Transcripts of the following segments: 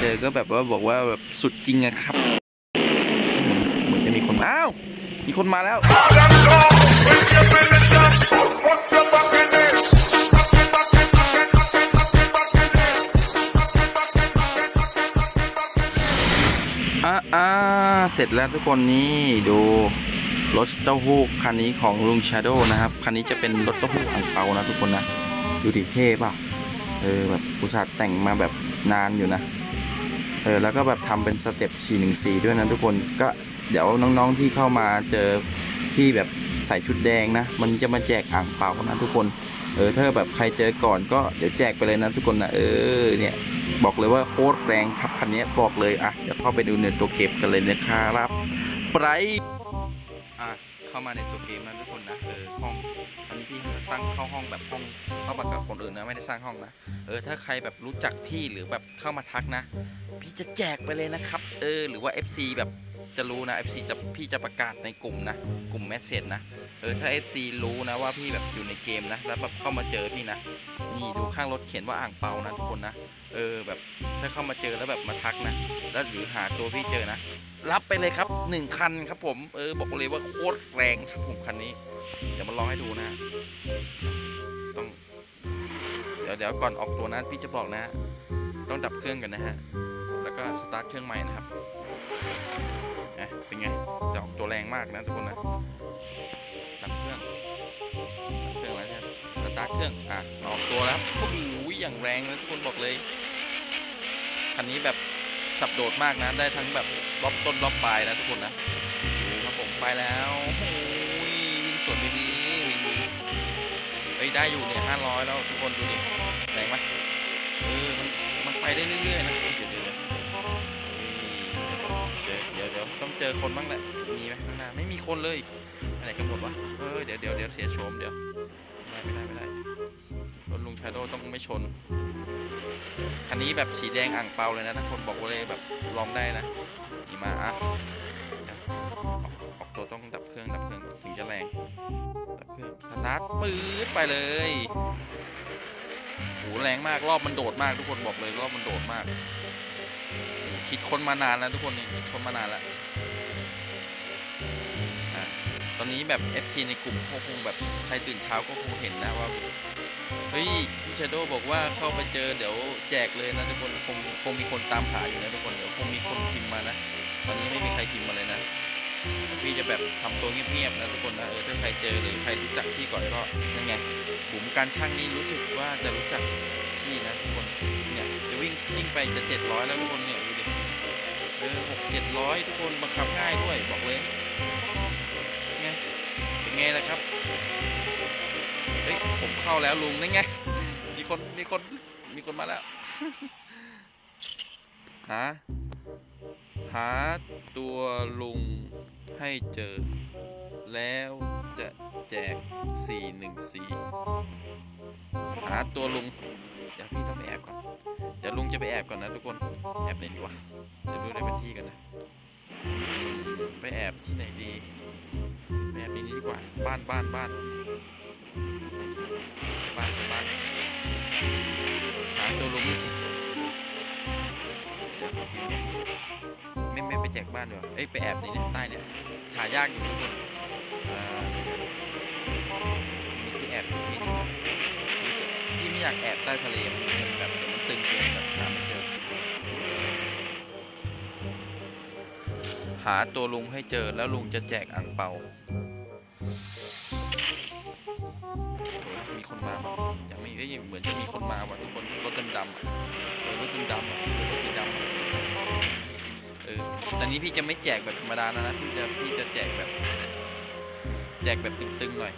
เจอก็แบบว่าบอกว่าแบบสุดจริงอะครับเหมือนเหมือนจะมีคนอ้าวมีคนมาแล้วอ่าอ่าเสร็จแล้วทุกคนนี่ดูรถเต้าหู้คันนี้ของลุงชาโดนะครับ คันนี้จะเป็นรถเต้าหู้อ่างเปานะทุกคนนะ ดูดิเท่ป่ะ เออแบบอุตส่าห์แต่งมาแบบนานอยู่นะ เออแล้วก็แบบทำเป็นสเต็ปชีหนึ่งสี่ด้วยนะทุกคนก็เดี๋ยวน้องๆที่เข้ามาเจอพี่แบบใส่ชุดแดงนะ มันจะมาแจกอ่างเปล่านะทุกคนเออถ้าแบบใครเจอก่อนก็เดี๋ยวแจกไปเลยนะทุกคนนะเออเนี่ยบอกเลยว่าโคตรแรงครับคันนี้บอกเลยอะเดี๋ยวเข้าไปดูในตัวเก็บกันเลยนะครับไบรท์ เข้ามาในตัวเกมนะทุกคนนะเออห้องตอนนี้พี่สร้างเข้าห้องแบบห้องเข้ามากับคนอื่นนะไม่ได้สร้างห้องนะเออถ้าใครแบบรู้จักพี่หรือแบบเข้ามาทักนะ พี่จะแจกไปเลยนะครับเออหรือว่า FC แบบจะรู้นะ FC จะพี่จะประกาศในกลุ่มนะ กลุ่มแมสเซจนะเออถ้า FC รู้นะว่าพี่แบบอยู่ในเกมนะ แล้วแบบเข้ามาเจอพี่นะ นี่ดูข้างรถเขียนว่าอ่างเปานะทุกคนนะ เออแบบถ้าเข้ามาเจอแล้วแบบมาทักนะ แล้วหรือหาตัวพี่เจอนะ รับไปเลยครับหนึ่งคันครับผม เออ บอกเลยว่าโคตรแรงครับผมคันนี้ เดี๋ยวมาลองให้ดูนะ ต้อง เดี๋ยวเดี๋ยวก่อนออกตัวนะพี่จะบอกนะ ต้องดับเครื่องกันนะฮะ แล้วก็สตาร์ทเครื่องใหม่นะครับนะเป็นไงจะออกตัวแรงมากนะทุกคนนะ ดับเครื่อง ดับเครื่องแล้วนะสตาร์ทเครื่อง อะ ออกตัวแล้วครับโอ้โหอย่างแรงเลยทุกคนบอกเลย คันนี้แบบ สับโดดมากนะ ได้ทั้งแบบรอบต้นรอบปลายนะทุกคนนะครับผมไปแล้วโอ้โหวิ่งสวนไปดีวิ่งเอ้ยได้อยู่เนี่ยห้าร้อยแล้วทุกคนดูดิแรงไหมเออมันมันไปได้เรื่อยๆนะเดี๋ยวเดี๋ยวเดี๋ยวเดี๋ยวเดี๋ยวต้องเจอคนบ้างแหละมีไหมข้างหน้าไม่มีคนเลยไปไหนกันหมดวะเออเดี๋ยวเดี๋ยวเดี๋ยวเสียโฉมเดี๋ยวไม่ได้ไม่ได้ไม่ได้รถลุงชาโดต้องไม่ชน คันนี้แบบสีแดงอ่างเปาเลยนะทุกคนบอกว่าเลยแบบลองได้นะนี่มาอะออกตัวต้องดับเครื่องดับเครื่องถึงจะแรงดับเครื่องสตาร์ทปื๊ดไปเลยโหแรงมากรอบมันโดดมากทุกคนบอกเลยรอบมันโดดมากคิดคนมานานแล้วทุกคนนี่คิดคนมานานแล้ว แบบ FC ในกลุ่มเขาคงแบบใครตื่นเช้าก็คงเห็นนะว่าเฮ้ยพี่ชาโดบอกว่าเข้าไปเจอเดี๋ยวแจกเลยนะทุกคนคงคงมีคนตามหาอยู่นะทุกคนเดี๋ยวคงมีคนพิมพ์มานะ ตอนนี้ไม่มีใครพิมพ์มาเลยนะพี่จะแบบทำตัวเงียบๆนะทุกคนนะเออถ้าใครเจอหรือใครรู้จักพี่ก่อนก็ยังไงบุ๋มการช่างนี่รู้สึกว่าจะรู้จักพี่นะทุกคนเนี่ยจะวิ่งวิ่งไปจะเจ็ดร้อยแล้วทุกคนเนี่ยดูดิเออหกเจ็ดร้อยทุกคนบังคับง่ายด้วยบอกเลย ไงล่ะครับ เฮ้ย ผมเข้าแล้วลุงนั่นไง มีคน มีคน มีคนมาแล้ว หา หาตัวลุงให้เจอ แล้วจะแจก 414 หาตัวลุง เดี๋ยวพี่ต้องไปแอบก่อน เดี๋ยวลุงจะไปแอบก่อนนะทุกคน แอบไหนดีวะ เดี๋ยวดูได้เป็นที่กันนะ ไปแอบที่ไหนดี แอบที่นี้ดีกว่า บ้านบ้านบ้านบ้านบ้านหาตัวลุงไม่เจอเดี๋ยวไม่ไม่ไปแจกบ้านดีกว่าเอ้ยไปแอบในเนี่ใต้เนี่ยหายากอยู่ทุกคนมีที่แอบอยู่ที่นึงพี่ไม่อยากแอบใต้ทะเลมันแบบ หาตัวลุงให้เจอแล้วลุงจะแจกอ่างเปา มีคนมายังไม่เอ้ยเหมือนจะมีคนมาว่ะทุกคนรถดำเออรถดำๆอะรถดำเออแต่นี้พี่จะไม่แจกแบบธรรมดานะนะพี่จะพี่จะแจกแบบ แจกแบบตึงๆหน่อย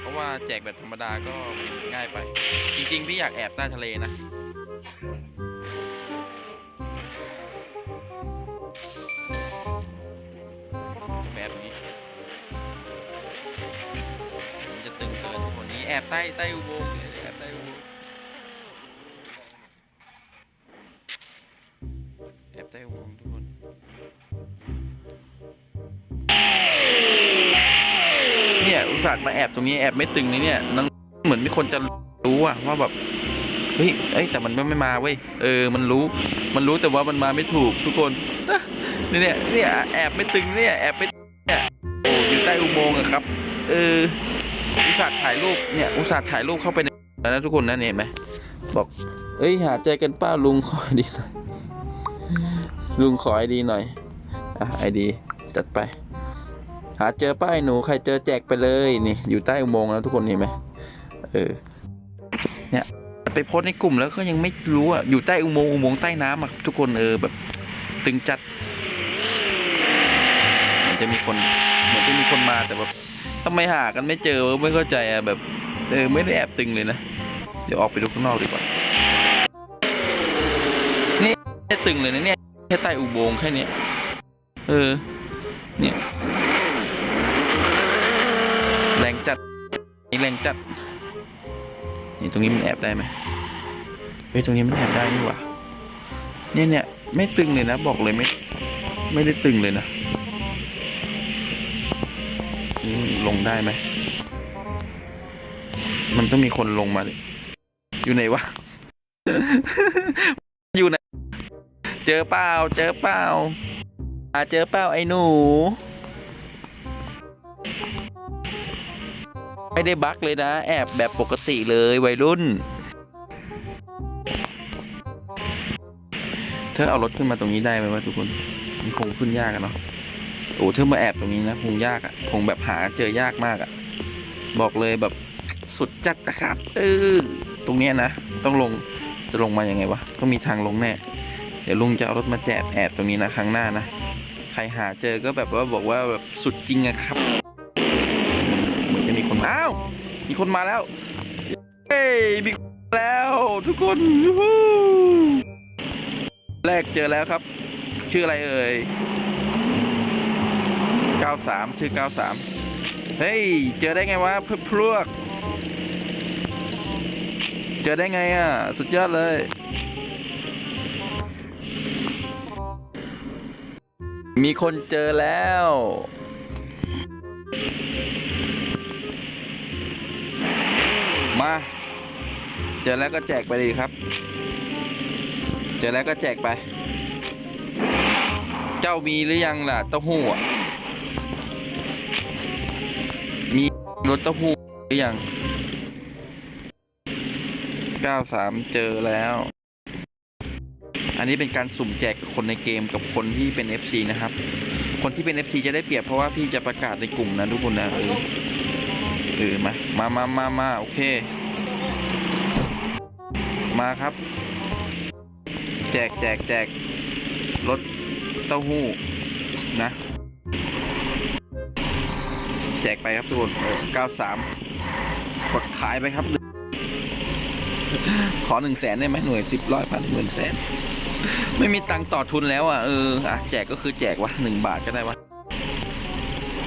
เพราะว่าแจกแบบธรรมดาก็ง่ายไป จริงๆพี่อยากแอบใต้ทะเลนะ อบใต้ใต้อุโมงค์เนี่ยแอบใต้อุโมงค์แอบใต้อุโมงค์ทุกคนเนี่ยอุตส่าห์มาแอบตรงนี้แอบไม่ตึงเลยเนี่ยนั่งเหมือนมีคนจะรู้อะว่าแบบเฮ้ยเอ้ยแต่มันไม่ไม่มาเว้ยเออมันรู้ มันรู้แต่ว่ามันมาไม่ถูกทุกคนนี่เนี่ยเนี่ยแอบไม่ตึงเนี่ยแอบไม่เนี่ยโอ้อยู่ใต้อุโมงค์อะครับ เออ อุตส่าห์ถ่ายรูปเนี่ยอุตส่าห์ถ่ายรูปเข้าไปในแล้วนะทุกคนนะเนี่ยเห็นไหมบอก เอ้ยหาใจกันป้าลุงขอไอดีหน่อยลุงขอไอดีหน่อยอะไอดีจัดไป หาเจอป้ายหนูใครเจอแจกไปเลยนี่ อยู่ใต้อุโมงค์แล้วทุกคนเห็นไหมเออเนี่ยไปโพสในกลุ่มแล้วก็ยังไม่รู้อะอยู่ใต้อุโมงค์อุโมงค์ใต้น้ำอะทุกคนเออแบบตึงจัดเหมือนจะมีคนเหมือนจะมีคนมาแต่แบบ ทำไมหากันไม่เจอไม่เข้าใจอะแบบเออไม่ได้แอบตึงเลยนะ เดี๋ยวออกไปดูข้างนอกดีกว่า นี่แค่ตึงเลยนะเนี่ยแค่ใต้อุโมงค์แค่เนี้ยเออ เนี่ยแรงจัดนี่แรงจัด นี่ตรงนี้มันแอบได้ไหมเฮ้ยตรงนี้มันแอบได้นี่หว่าเนี่ยเนี่ยไม่ตึงเลยนะบอกเลยไม่ ไม่ได้ตึงเลยนะ นี่ลงได้ไหม มันต้องมีคนลงมาดิอยู่ไหนวะ อยู่ไหน เจอเปล่า เจอเปล่าอ่าเจอเปล่าไอ้หนู ไม่ได้บั๊กเลยนะ แอบแบบปกติเลยวัยรุ่น เธอเอารถขึ้นมาตรงนี้ได้ไหมวะทุกคน มันคงขึ้นยากอะเนาะ โอ้เธอมาแอบตรงนี้นะคงยากอะคงแบบหาเจอยากมากอะบอกเลยแบบสุดจัดนะครับ เออ ตรงเนี้ยนะ ต้องลงจะลงมายังไงวะ ต้องมีทางลงแน่ เดี๋ยวลุงจะเอารถมาแจบแอบตรงนี้นะครั้งหน้านะ ใครหาเจอก็แบบว่าบอกว่าแบบสุดจริงอะครับ เหมือนจะมีคนมาอ้าว มีคนมาแล้ว เฮ้ย มีแล้วทุกคนแรกเจอแล้วครับ ชื่ออะไรเอ่ย 93 ชื่อ 93 เฮ้ย เจอได้ไงวะเพื่อนพวก เจอได้ไงอะ สุดยอดเลยมีคนเจอแล้ว มา เจอแล้วก็แจกไปดีครับ เจอแล้วก็แจกไป เจ้ามีหรือยังล่ะเต้าหู้อะ รถเต้าหู้หรือยัง93เจอแล้ว อันนี้เป็นการสุ่มแจกกับคนในเกมกับคนที่เป็น FC นะครับ คนที่เป็น FC จะได้เปรียบเพราะว่าพี่จะประกาศในกลุ่มนะทุกคนนะเออเออมามามามามาโอเค มาครับ แจกแจกแจกรถเต้าหู้นะ แจกไปครับทุกคนเออ93 กดขายไปครับ ขอหนึ่งแสนได้ไหมหน่วยสิบร้อยพันหมื่นแสน ไม่มีตังค์ต่อทุนแล้วอะเอออะแจกก็คือแจกวะหนึ่งบาทก็ได้วะ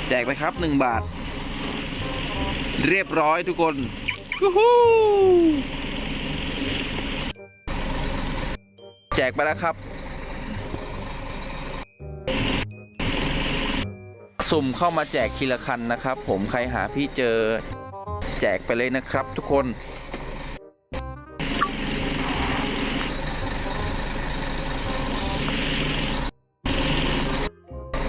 แจกไปครับหนึ่งบาท เรียบร้อยทุกคนแจกไปแล้วครับ สุ่มเข้ามาแจกทีละคันนะครับ ผมใครหาพี่เจอแจกไปเลยนะครับทุกคน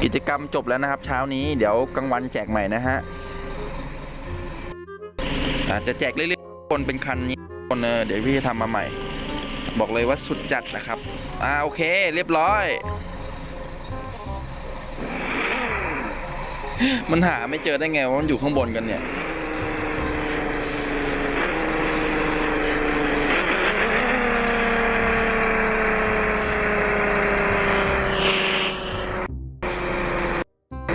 กิจกรรมจบแล้วนะครับ เช้านี้เดี๋ยวกลางวันแจกใหม่นะฮะอาจจะแจกเรื่อยๆคนเป็นคันนี้คนเออเดี๋ยวพี่จะทำมาใหม่ บอกเลยว่าสุดจัดนะครับ อ่าโอเค เรียบร้อย มันหาไม่เจอได้ไงว่ามันอยู่ข้างบนกันเนี่ย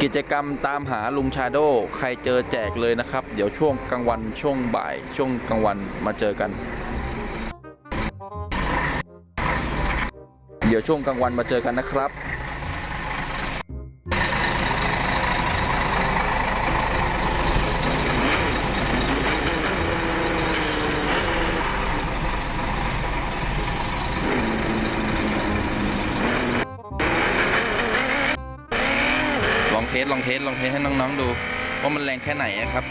กิจกรรมตามหาลุงชาโดใครเจอแจกเลยนะครับ เดี๋ยวช่วงกลางวันช่วงบ่าย ช่วงกลางวันมาเจอกัน เดี๋ยวช่วงกลางวันมาเจอกันนะครับ สลองเทสให้น้องๆดู ว่ามันแรงแค่ไหนครับ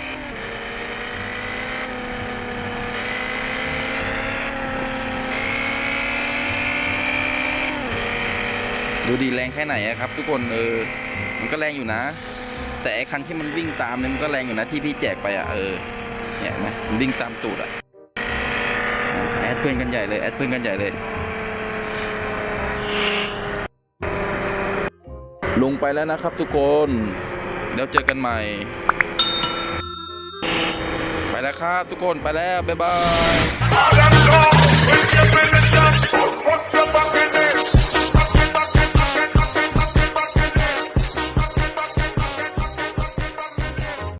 ดูดีแรงแค่ไหนครับ ทุกคนเออมันก็แรงอยู่นะ แต่ไอ้คันที่มันวิ่งตามเนี่ยมันก็แรงอยู่นะที่พี่แจกไปอะเออเห็นไหะมันวิ่งตามตูดอะแอดเพื่อนกันใหญ่เลยแอดเพื่อนกันใหญ่เลย ลงไปแล้วนะครับทุกคน เดี๋ยวเจอกันใหม่ ไปแล้วครับทุกคนไปแล้ว บ๊ายบาย